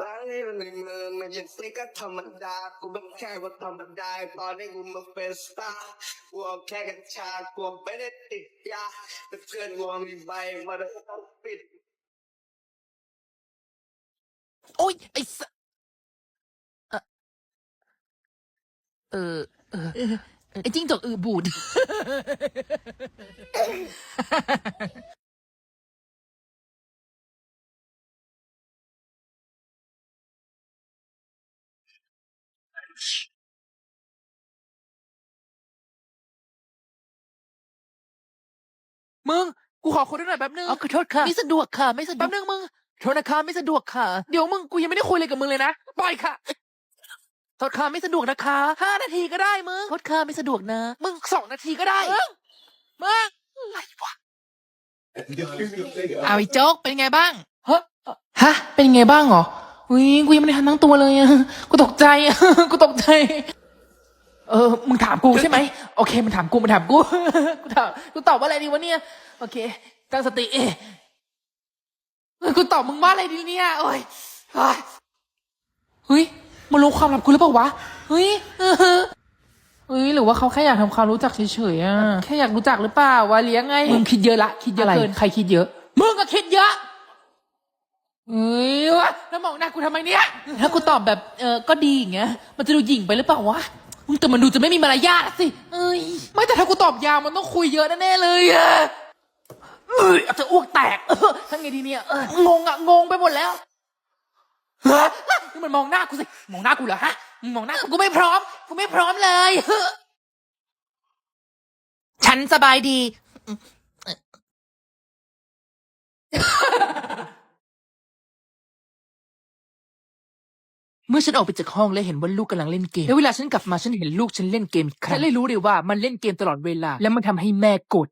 ร้านนี้มันในเมืองมันยังสิก็ธรรมดา กูเป็นแค่คนธรรมดา ตอนนี้กูมาเป็นสตาร์กูเอาแค่กัญชากูไม่ได้ติดยาแต่เพื่อนกูมีใบมาแล้วต้องปิด โอ้ย ไอ้สะเออ เออเออไอ้จิ้งจกอือบูด มึง กูขอคนด้วยหน่อยแป๊บนึงอ๋อขอโทษค่ะ ไม่สะดวกค่ะ ไม่สะดวกแป๊บนึงมึง โทษนะคะไม่สะดวกค่ะ เดี๋ยวมึงกูยังไม่ได้คุยอะไรกับมึงเลยนะ ปล่อยค่ะโทษค่ะไม่สะดวกนะคะห้านาทีก็ได้มึง โทษค่ะไม่สะดวกนะ มึงสองนาทีก็ได้ มึง มึงอะไรวะ เอาไอ้โจ๊กเป็นไงบ้าง ฮะ ฮะ เป็นไงบ้างเหรอ อุ้ยกูยังไม่ได้ทันตั้งตัวเลยอะกูตกใจอะกูตกใจ เออ มึงถามกูใช่ไหมโอเค มันถามกู มันถามกู กูถาม กูตอบว่าอะไรดีวะเนี่ย โอเค ตั้งสติเอะเออกูตอบมึงว่าอะไรดีเนี่ยโอ้ยเฮ้ยเฮ้ยมันรู้ความลับกูหรือเปล่าวะ เฮ้ยเออเฮ้ยหรือว่าเขาแค่อยากทำความรู้จักเฉยๆอะแค่อยากรู้จักหรือเปล่าวะเลี้ยงไง มึงคิดเยอะละ คิดเยอะเกิน ใครคิดเยอะ มึงก็คิดเยอะ เฮ้ยวะแล้วมองหน้ากูทำไมเนี่ย ถ้ากูตอบแบบเออก็ดีอย่างเงี้ย มันจะดูหยิ่งไปหรือเปล่าวะมึงแต่มันดูจะไม่มีมารยาทอะสิ เอ้ย ไม่แต่ถ้ากูตอบยาวมันต้องคุยเยอะแน่ๆเลยอะเอ้ยอาจจะอ้วกแตกเออทั้งไงดีเนี่ยเอองงอะงงไปหมดแล้วฮะนี่มันมองหน้ากูสิ มองหน้ากูเหรอฮะมึงมองหน้ากูกูไม่พร้อม กูไม่พร้อมเลยฉันสบายดี เมื่อฉันออกไปจากห้องและเห็นว่าลูกกำลังเล่นเกม แล้วเวลาฉันกลับมาฉันเห็นลูกฉันเล่นเกมอีกครั้งฉันเลยรู้เลยว่ามันเล่นเกมตลอดเวลา และมันทำให้แม่โกรธ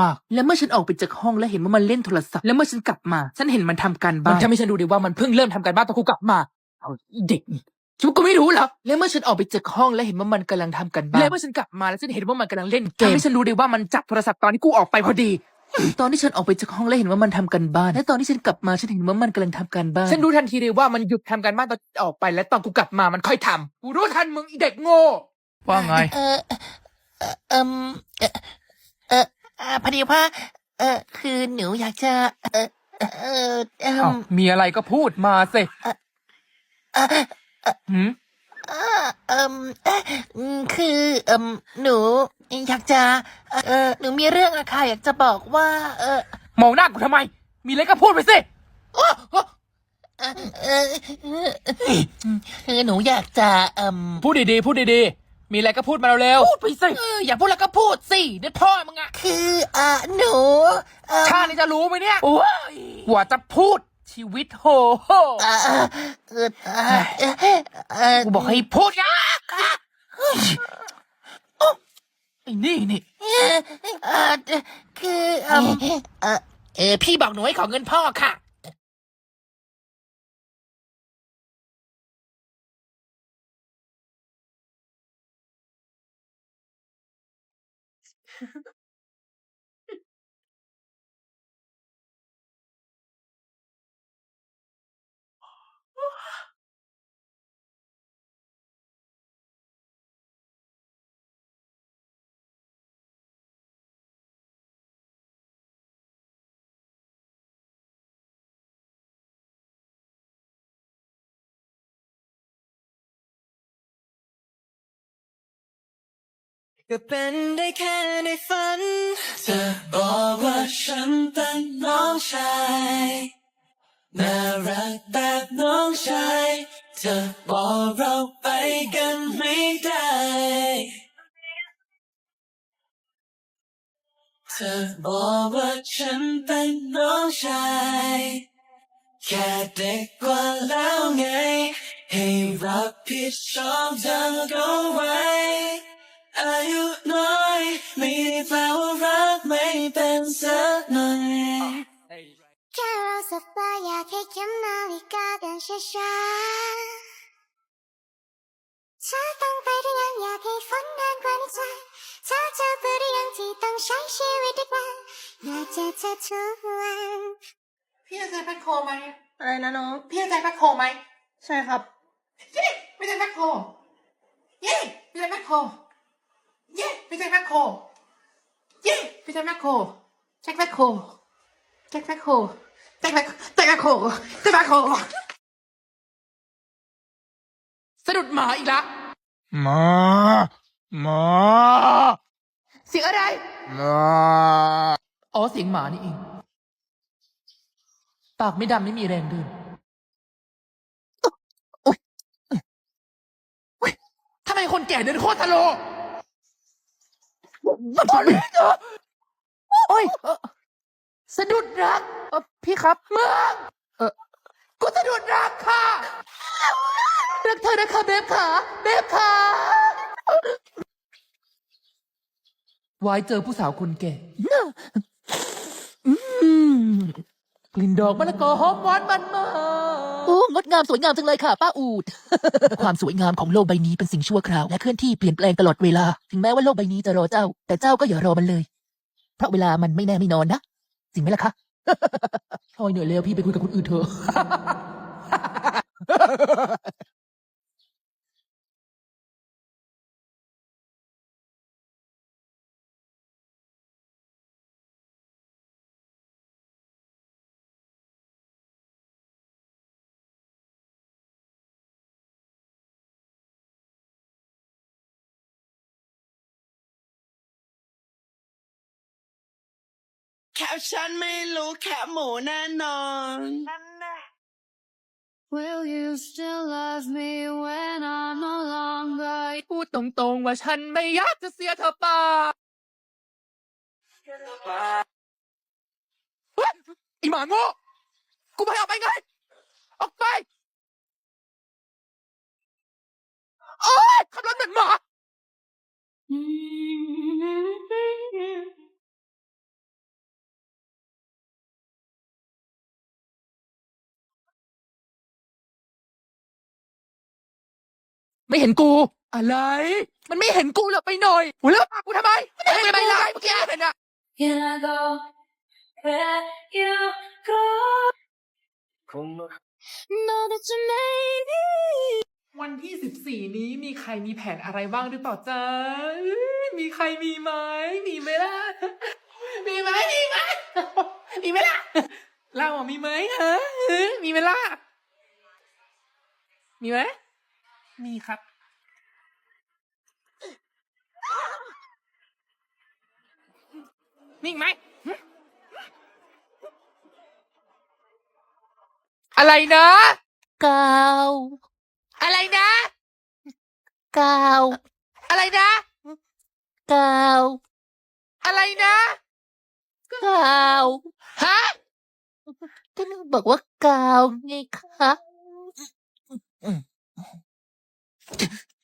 มากๆ และเมื่อฉันออกไปจากห้องและเห็นว่ามันเล่นโทรศัพท์ และเมื่อฉันกลับมา ฉันเห็นมันทำการบ้านมันทำให้ฉันดูเลยว่ามันเพิ่งเริ่มทำการบ้านตอนกูกลับมาเอาอีเด็กนี่คิดว่ากูไม่รู้เหรอและเมื่อฉันออกไปจากห้องและเห็นว่ามันกำลังทำกันบ้านและเมื่อฉันกลับมาแล้วฉันเห็นว่ามันกำลังเล่นเกมทำให้ฉันรู้เลยว่ามันจับโทรศัพท์ตอนที่กูออกไปพอดี ตอนที่ฉันออกไปจากห้องแล้วเห็นว่ามันทำกันบ้าน และตอนที่ฉันกลับมาฉันเห็นว่ามันกำลังทำการบ้าน ฉันรู้ทันทีเลยว่ามันหยุดทำการบ้านตอนออกไป และตอนกูกลับมามันค่อยทำกูรู้ทันมึงอีเด็กโง่ ว่าไง เออเออเอมเออเออเออพอดีว่าเออคือหนูอยากจะ เออเออเออเออ้าวมมีอะไรก็พูดมาสิเออหืม เออเอมเอ่ออืมคือเอมหนู อยากจะ เออหนูมีเรื่องอะค่ะอยากจะบอกว่า เออมองหน้ากูทำไม มีอะไรก็พูดไปสิ เออเออเออคือหนูอยากจะเอมพูดดีๆ พูดดีๆ มีอะไรก็พูดมาเร็วๆ พูดไปสิอย่าพูดแล้วก็พูดสิเดี๋ยวพ่อมึงอะคือเออหนูเออชาตินี้จะรู้ไหมเนี่ยโอ้ยกว่าจะพูด ชีวิตโหโหเออเออเออเออเออกูบอกให้พูดนะไอ้นี่นี่เออเออคือเอมเออเออพี่บอกหนูให้ขอเงินพ่อค่ะ ก็เป็นได้แค่ในฝัน เธอบอกว่าฉันเป็นน้องชายน่ารักแบบน้องชายเธอบอกเราไปกันไม่ได้ เธอบอกว่าฉันเป็นน้องชายแค่เด็กกว่าแล้วไง ให้รับผิดชอบเธอก็ไว้ อายุน้อยไม่ได้แปลว่ารักไม่เป็นสักหน่อยแค่เราสบายอยากให้เข็มนาฬิกาเดินช้าๆเธอต้องไปหรือยังอยากให้ฝนนานกว่านี้ใจเธอจะเบื่อหรือยังที่ต้องใช้ชีวิตทุกวันอยากเจอเธอทุกวันพี่จะใช้แพ็คโคไหมอะไรนะน้องพี่จะใช้แพ็คโคไหมใช่ครับเย้ไม่ใช่แมคโครเย้ไม่ใช่แมคโค เย้ไม่ใช่แมคโครเย้ไม่ใช่แมคโครแจ็คแมคโครแจ็คแมคโครแจ็คแมคแจ็คแมคโครแจ็คแมคโครสะดุดหมาอีกละหมาหมาเสียงอะไรหมาอ๋อเสียงหมานี่เอง ปากไม่ดำไม่มีแรงเดินโอ๊ยโอ๊ยทำไมคนแก่เดินโคตรทะโล โอ้ยเอ่อสะดุดรักเอ่อพี่ครับเมื่อเออกูสะดุดรักค่ะ รักเธอนะคะเบฟค่ะเบฟค่ะวายเจอผู้สาวคนแก่ อืม กลิ่นดอกมะละกอหอมหวานมันมาโอ้งดงามสวยงามจังเลยค่ะ ป้าอูด ความสวยงามของโลกใบนี้เป็นสิ่งชั่วคราวและเคลื่อนที่เปลี่ยนแปลงตลอดเวลา ถึงแม้ว่าโลกใบนี้จะรอเจ้า แต่เจ้าก็อย่ารอมันเลย เพราะเวลามันไม่แน่ไม่นอนนะจริงไหมล่ะคะโอ้ยเหนื่อยแล้วพี่ไปคุยกับคนอื่นเถอะ แคปชั่นไม่รู้แคปหมูแน่นอน Will you still love me when I'm no longer พูดตรงๆว่าฉันไม่อยากจะเสียเธอไปเฮ้ยอีหมาโง่กูไม่ออกไปไง ออกไป โอ๊ยขับรถเหมือนหมา ไม่เห็นกู อะไร มันไม่เห็นกูหรอกไปหน่อยหัวเลือกปากกูทำไมไม่เห็นกูไงเมื่อกี้เห็นอะ Can I go where you go? Know that you made me วันที่สิบสี่นี้มีใครมีแผนอะไรบ้างหรือเปล่าจ๊ะเอ้ยมีใครมีไหมมีไหมล่ะ มีไหมมีไหมมีไหมล่ะ เราอะมีไหมฮะเออมีไหมล่ะ มีไหม มีครับ มีอีกไหมหึอะไรนะกาวอะไรนะกาวอะไรนะกาวอะไรนะกาวฮะก็นึกบอกว่ากาวไงคะ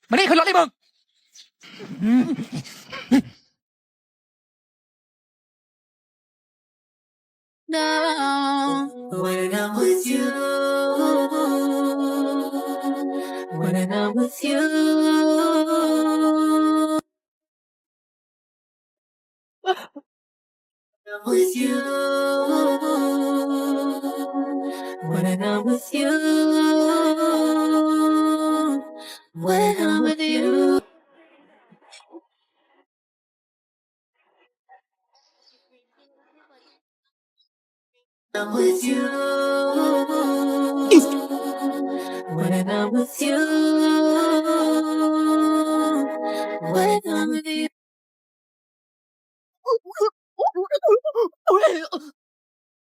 มานี่ขึ้นรถเลยมึง กาว When I'm with you When I'm with you I'm with you. When I'm with you. When I'm with you.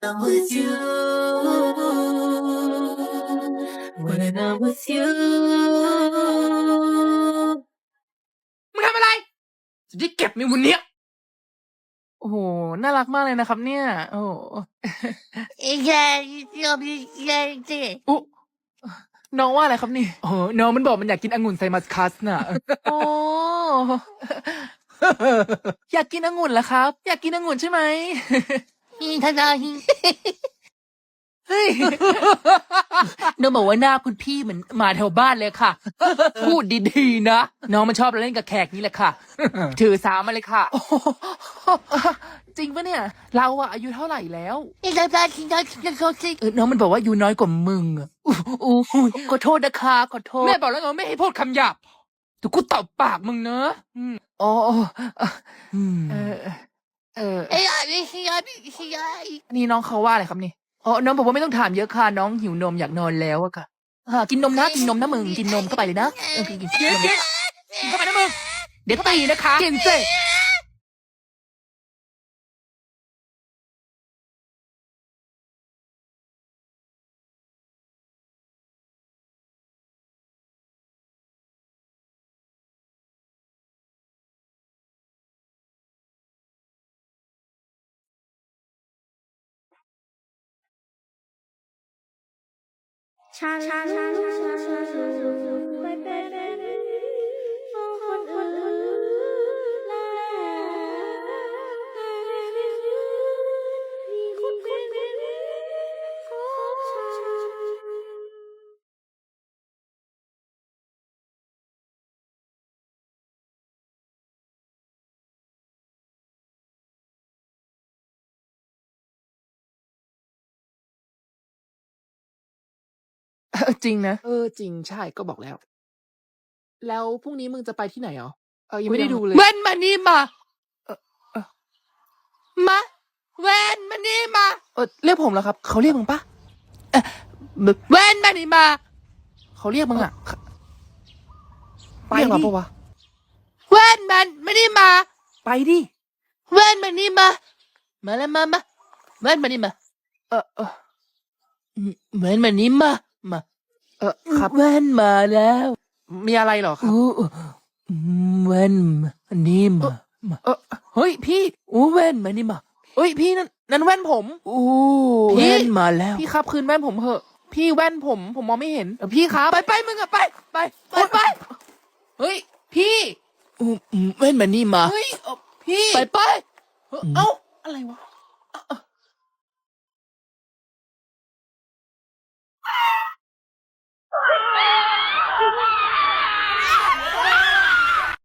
I'm with you. When I'm with you. มึงทำอะไรจะได้เก็บในวันเนี้ย โอ้โห น่ารักมากเลยนะครับ เนี่ย โอ้โหใหญ่ยอมใหญ่เจ๊อุ๊น้องว่าอะไรครับนี่โอ้โหน้องมันบอกมันอยากกินองุ่นไซมัสคัสน่ะ โอ้อยากกินองุ่นเหรอครับ อยากกินองุ่นใช่ไหมฮิทาดาฮิ เฮ้ยน้องบอกว่าหน้าคุณพี่เหมือนหมาแถวบ้านเลยค่ะ พูดดีๆนะ น้องมันชอบเล่นกับแขกนี่แหละค่ะ ถือสามมาเลยค่ะ จริงปะเนี่ย เราอะอายุเท่าไหร่แล้วอีกแล้วคิงได้คิงได้โซซิเออน้องมันบอกว่าอายูน้อยกว่ามึงอะอู้หูขอโทษนะคะขอโทษแม่บอกแล้วไงว่าไม่ให้พูดคำหยาบเดี๋ยวกูตบปากมึงเนอะอืมอ๋อเอออืมเออ เออ เอ้ยเฮ้ยเฮ้ยเฮ้ยนี่น้องเขาว่าอะไรครับนี่ อ๋อน้องบอกว่าไม่ต้องถามเยอะค่ะน้องหิวนมอยากนอนแล้วอะค่ะอ่ากินนมนะกินนมนะมึงกินนมเข้าไปเลยนะเออกินกินกินนมเลยกินเข้าไปนะมึงเดี๋ยวตีนะคะกินเสร็จ ฉันไม่เป็น จริงนะ เออจริงใช่ก็บอกแล้ว แล้วพรุ่งนี้มึงจะไปที่ไหนอ๋อเออยังไม่ได้ดูเลยแว่นมานี่มาเออเออมาแว่นมานี่มา เออเรียกผมแล้วครับ เขาเรียกมึงปะแว่นมานี่มา เขาเรียกมึงอะไปเรียกเราดิปะวะแว่นมันมานี่มา ไปดิแว่นมานี่มา มาแล้วมามาแว่นมานี่มา เออเอออืมแว่นมานี่มามาเออครับ แว่นมาแล้วมีอะไรเหรอครับ อู้อืมแว่นมานี่มามาเออเฮ้ยพี่อู้แว่นมานี่มาเฮ้ยพี่นั่นนั่นแว่นผม อู้พี่ แว่นมาแล้วพี่ครับคืนแว่นผมเถอะ พี่แว่นผมผมมองไม่เห็นเออพี่ครับไปไปมึงอะไปไปไปไปเฮ้ยพี่อู้อืมแว่นมานี่มา เฮ้ยเออพี่ไปไปเอ้าอะไรวะ 救啊！